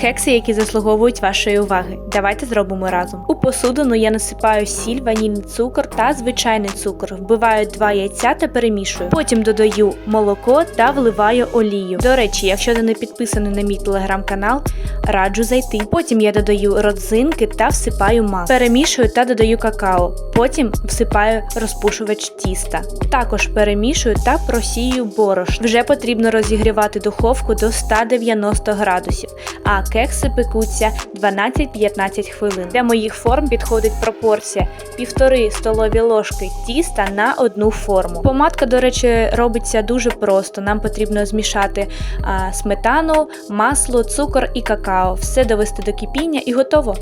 Кекси, які заслуговують вашої уваги. Давайте зробимо разом. У посудину я насипаю сіль, ванільний цукор та звичайний цукор. Вбиваю два яйця та перемішую. Потім додаю молоко та вливаю олію. До речі, якщо ти не підписаний на мій телеграм-канал, раджу зайти. Потім я додаю родзинки та всипаю мак. Перемішую та додаю какао. Потім всипаю розпушувач тіста. Також перемішую та просію борош. Вже потрібно розігрівати духовку до 190 градусів, а кекси пекуться 12-15 хвилин. Для моїх форм підходить пропорція 1,5 столові ложки тіста на одну форму. Помадка, до речі, робиться дуже просто. Нам потрібно змішати а, сметану, масло, цукор і какао. Все довести до кипіння і готово.